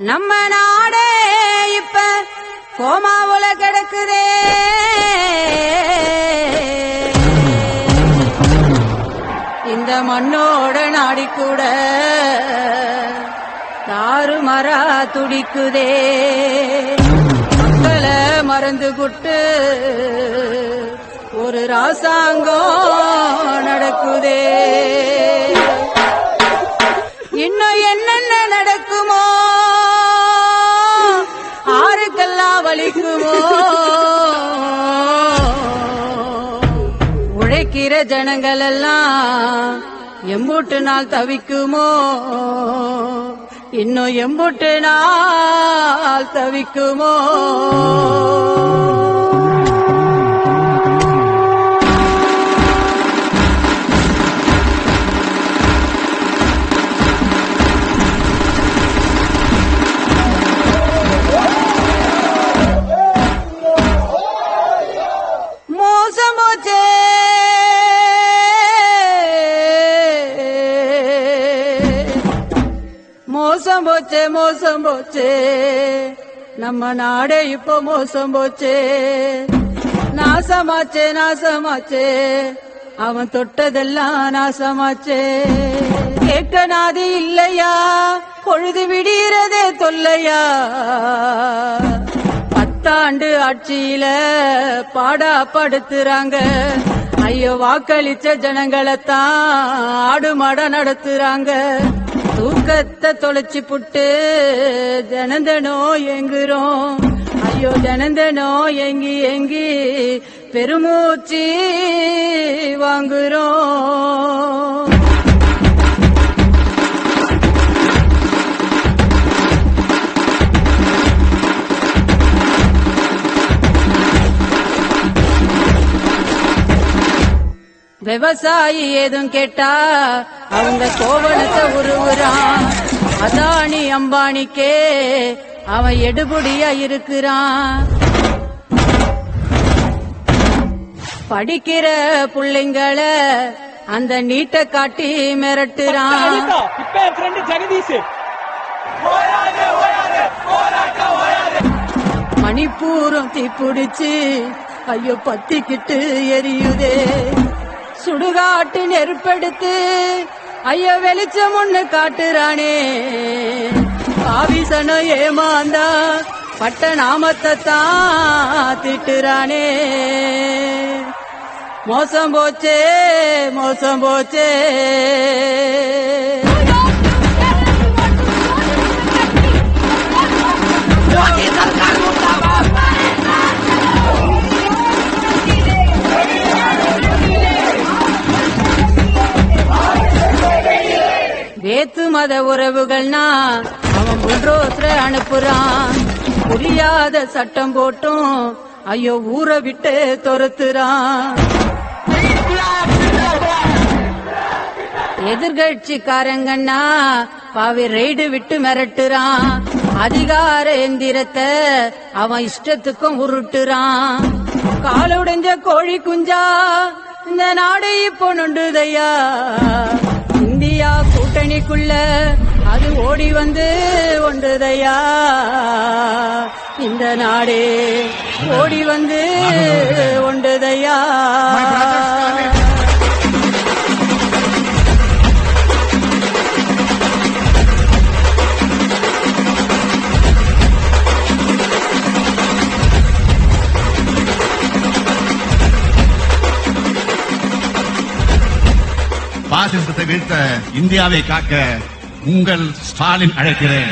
நம்ம நாடே இப்ப கோமாவுல கிடக்குதே. இந்த மண்ணோட நாடி கூட தாறுமரா துடிக்குதே. மக்களை மறந்து குட்டு ஒரு ராசாங்கம் நடக்குதே. ஆருக்கெல்லாம் வலிக்குமோ? உழைக்கிற ஜனங்கள் எல்லாம் எம்பூட்டு நாள் தவிக்குமோ? இன்னும் எம்பூட்டு நாள் தவிக்குமோ? மோசம் போச்சே மோசம் போச்சே. நம்ம நாடே இப்போ மோசம் போச்சே. நாசமாச்சே நாசமாச்சே. அவன் தொட்டதெல்லாம் நாசமாச்சே. கேட்க நாதி இல்லையா? பொழுது விடுகிறதே தொல்லையா? பத்தாண்டு ஆட்சியில பாடா படுத்துறாங்க. ஐயோ வாக்களிச்ச ஜனங்களைத்தான் ஆடு மாட நடத்துறாங்க. தூக்கத்தை தொலைச்சு புட்டு தினந்தனோ எங்குறோம் ஐயோ தினந்தனோ எங்கி எங்கி பெருமூச்சி வாங்குறோம். விவசாயி ஏதும் கேட்டா அவங்க கோவணத்தை உருவுறான். அதானி அம்பானிக்கே அவன் எடுபடியா இருக்கிறான். படிக்கிற புள்ளைங்கள அந்த நீட்டை காட்டி மிரட்டுறான். ஜெகதீஷ். மணிப்பூரம் தீப்பிடிச்சு ஐயோ பத்திக்கிட்டு எரியுதே. சுடுகாட்டு நெருப்படுத்து ஐய வெளிச்சம் ஒண்ணு காட்டுறானே. ஆவிசனம் ஏமாந்தா பட்ட நாமத்தை தான் திட்டுறானே மோசம் போச்சே மோசம் போச்சே. மத உறவுகள்னா அவன் புல்ரோஸ்ல அனுப்புறான். புரியாத சட்டம் போட்டும் ஐயோ ஊரை விட்டு துரத்துறான். எதிர்கட்சிக்காரங்கன்னா பாவி ரெய்டு விட்டு மிரட்டுறான். அதிகார எந்திரத்தை அவன் இஷ்டத்துக்கும் உருட்டுறான். காலுடைஞ்ச கோழி குஞ்சா இந்த நாடு இப்போ நொண்டுதையா? கூட்டணிக்குள்ள அது ஓடி வந்து ஒன்றுதையா? இந்த நாடே ஓடி வந்து ஒன்றுதையா? பாசிசத்தை வீழ்த்த இந்தியாவை காக்க உங்கள் ஸ்டாலின் அழைக்கிறேன்.